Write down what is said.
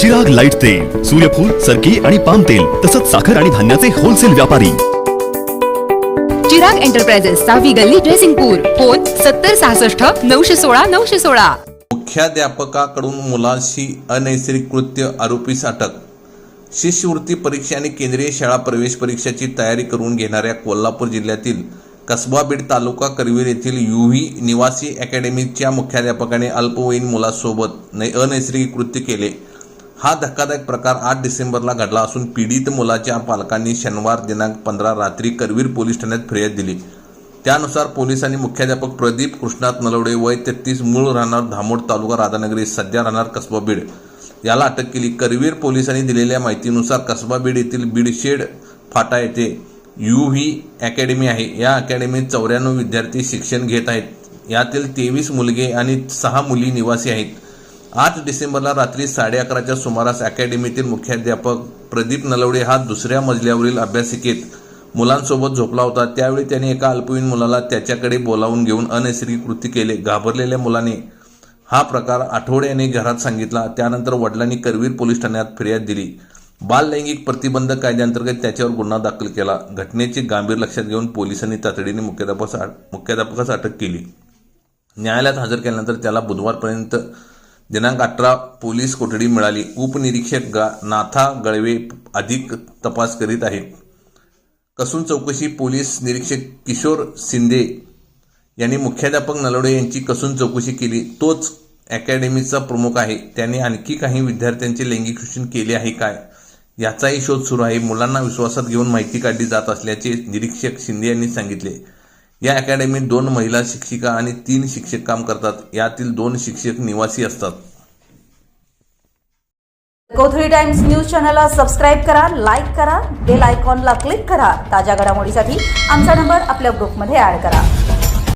जग लाइट तेल सूर्यफूल सरकी आणि पाम तेल तसंच साखर आणि धान्याचे होलसेल व्यापारी. चिराग एंटरप्राइजेस सहावी गल्ली ड्रेसिंगपूर फोन सत्तर सहासष्ट नऊशे सोळा नऊशे सोळा. मुख्याध्यापकाकडून मुलाशी अनैसर्गिक कृत्य आरोपीस अटक शिष्यवृत्ती परीक्षा आणि केंद्रीय शाळा प्रवेश परीक्षेची तयारी करून घेणाऱ्या कोल्हापूर जिल्ह्यातील कसबा बीड तालुका करवीर येथील युव्ही निवासी अकॅडमीच्या मुख्याध्यापकाने अल्पवयीन मुलासोबत नै अनैसर्गिक कृत्य केले. हा धक्कादायक प्रकार आठ डिसेंबरला घडला असून पीडित मुलाच्या पालकांनी शनिवार दिनांक पंधरा रात्री करवीर पोलीस ठाण्यात फिर्याद दिली. त्यानुसार पोलिसांनी मुख्याध्यापक प्रदीप कृष्णात नलवडे वय तेहतीस मूळ राहणार धामोड तालुका राधानगरी सध्या राहणार कसबा बीड. याला अटक केली. करवीर पोलिसांनी दिलेल्या माहितीनुसार कसबा बीड येथील बीडशेड फाटा येथे यू व्ही अकॅडमी आहे. या अकॅडमीत चौऱ्याण्णव विद्यार्थी शिक्षण घेत आहेत. यातील तेवीस मुलगे आणि सहा मुली निवासी आहेत. आठ डिसेंबरला रात्री साडे अकराच्या सुमारास अकॅडमीतील मुख्याध्यापक प्रदीप नलवडे हा दुसऱ्या मजल्यावरील अभ्यासिकेत मुलांसोबत झोपला होता. त्यावेळी त्याने एका अल्पवयीन मुलाला त्याच्याकडे बोलावून घेऊन अनैसर्गिक कृती केले. घाबरलेल्या मुलाने हा प्रकार आठवड्याने घरात सांगितला. त्यानंतर वडिलांनी करवीर पोलीस ठाण्यात फिर्याद दिली. बाल लैंगिक प्रतिबंध कायद्याअंतर्गत त्याच्यावर गुन्हा दाखल केला. घटनेचे गांभीर लक्षात घेऊन पोलिसांनी तातडीने मुख्याध्यापकास मुख्याध्यापकास अटक केली. न्यायालयात हजर केल्यानंतर त्याला बुधवारपर्यंत दिनांक अठरा पोलीस कोठडी मिळाली. उपनिरीक्षक गा नाथा गळवे अधिक तपास करीत आहे कसून चौकशी पोलीस निरीक्षक किशोर शिंदे यांनी मुख्याध्यापक नलवडे यांची कसून चौकशी केली. तोच अकॅडमीचा प्रमुख आहे. त्याने आणखी काही विद्यार्थ्यांचे लैंगिक शोषण केले आहे काय? याचाही शोध सुरू आहे. मुलांना विश्वासात घेऊन माहिती काढली जात असल्याचे निरीक्षक शिंदे यांनी सांगितले. या अकॅडमीत दोन महिला शिक्षिका आणि तीन शिक्षक काम करतात. यातील दोन शिक्षक निवासी असतात. कोथळी टाइम्स न्यूज चॅनलला सबस्क्राईब करा लाईक करा बेल आयकॉनला क्लिक करा. ताज्या घडामोडीसाठी आमचा नंबर आपल्या ग्रुपमध्ये ऍड करा.